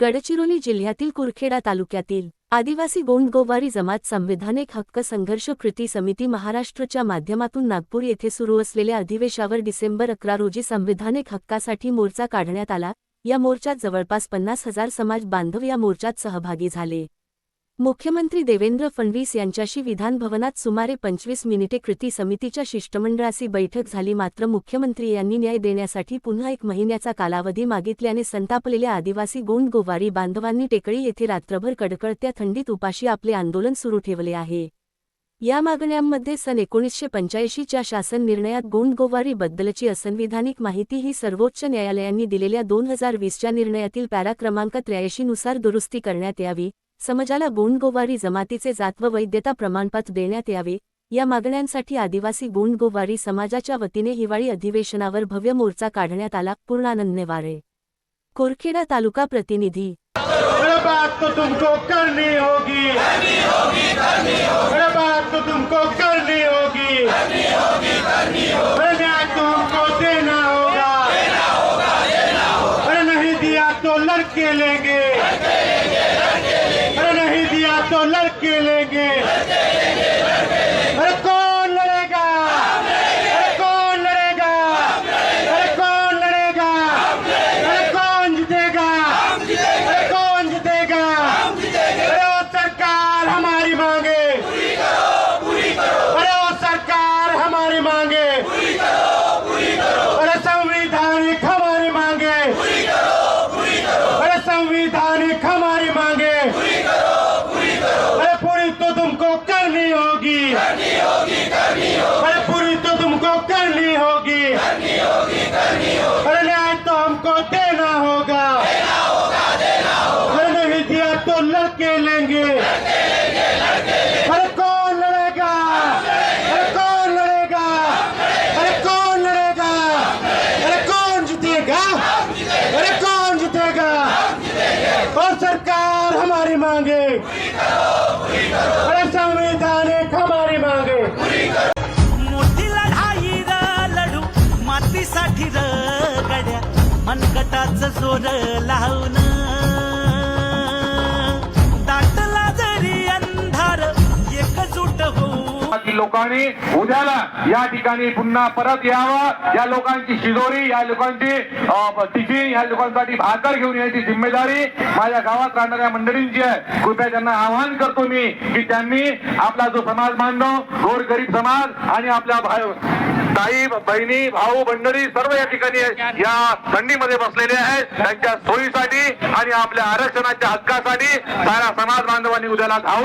गडचिरोली जिल्ह्यातील कुरखेडा तालुक्यातील आदिवासी गोंडगोवारी जमात संविधानिक हक्क संघर्ष कृती समिती महाराष्ट्रच्या माध्यमातून नागपूर येथे सुरू असलेल्या अधिवेशावर डिसेंबर अकरा रोजी संविधानिक हक्कासाठी मोर्चा काढण्यात आला. या मोर्चात जवळपास पन्नास हजार समाज बांधव या मोर्चात सहभागी झाले. मुख्यमंत्री देवेंद्र फडणवीस यांच्याशी विधानभवनात सुमारे पंचवीस मिनिटे कृती समितीच्या शिष्टमंडळाशी बैठक झाली. मात्र मुख्यमंत्री यांनी न्याय देण्यासाठी पुन्हा एक महिन्याचा कालावधी मागितल्याने संतापलेल्या आदिवासी गोंडगोवारी बांधवांनी टेकळी येथे रात्रभर कडकडत्या थंडीत उपाशी आपले आंदोलन सुरू ठेवले आहे. या मागण्यांमध्ये सन एकोणीसशे पंच्याऐंशीच्या शासन निर्णयात गोंडगोवारीबद्दलची असंविधानिक माहिती ही सर्वोच्च न्यायालयांनी दिलेल्या दोन हजार वीसच्या निर्णयातील पॅरा क्रमांक त्र्याऐंशीनुसार दुरुस्ती करण्यात यावी. समाजाला गोंडगोवारी जमातीचे जात व वैद्यता प्रमाणपत्र देण्यात यावे या मागण्यांसाठी आदिवासी गोंडगोवारी समाजाच्या वतीने हिवाळी अधिवेशनावर भव्य मोर्चा काढण्यात आला. पूर्णानंद नेवारे. कोरखेडा तालुका प्रतिनिधी. तो लड़के लेंगे. नहीं दिया तो लड़के लेंगे। अरे कौन लड़ेगा? अरे कौन लड़ेगा? अरे कौन लड़ेगा? अरे कौन जीतेगा? अरे कौन जीतेगा? अरे ओ सरकार हमारी मांगे। अरे ओ सरकार हमारी मांगे। अरे संविधानिक हमारी मांगे। अरे संविधान होगी अरे पूरी तो तुमको करनी होगी। अरे न्याय तो हमको देना होगा। अरे नहीं दिया तो लड़के लेंगे। अरे कौन लड़ेगा? अरे कौन लड़ेगा? अरे कौन लड़ेगा? अरे कौन जीतेगा? अरे कौन जीतेगा? और सरकार हमारी मांगे। अरे जोर लावून. दाटला जरी अंधार एकजूट होऊ लोकांनी उद्याला या ठिकाणी पुन्हा परत यावं. या लोकांची शिजोरी या लोकांची टिफिन या लोकांसाठी भाकर घेऊन यायची जिम्मेदारी माझ्या गावात राहणाऱ्या मंडळींची आहे. कृपया त्यांना आवाहन करतो मी की त्यांनी आपला जो समाज बांधव गोर गरीब समाज आणि आपल्या भाई ताई बहिणी भाऊ मंडळी सर्व या ठिकाणी या थंडीमध्ये बसलेले आहेत. त्यांच्या सोयीसाठी आणि आपल्या आरक्षणाच्या हक्कासाठी सारा समाज बांधवांनी उद्याला धाव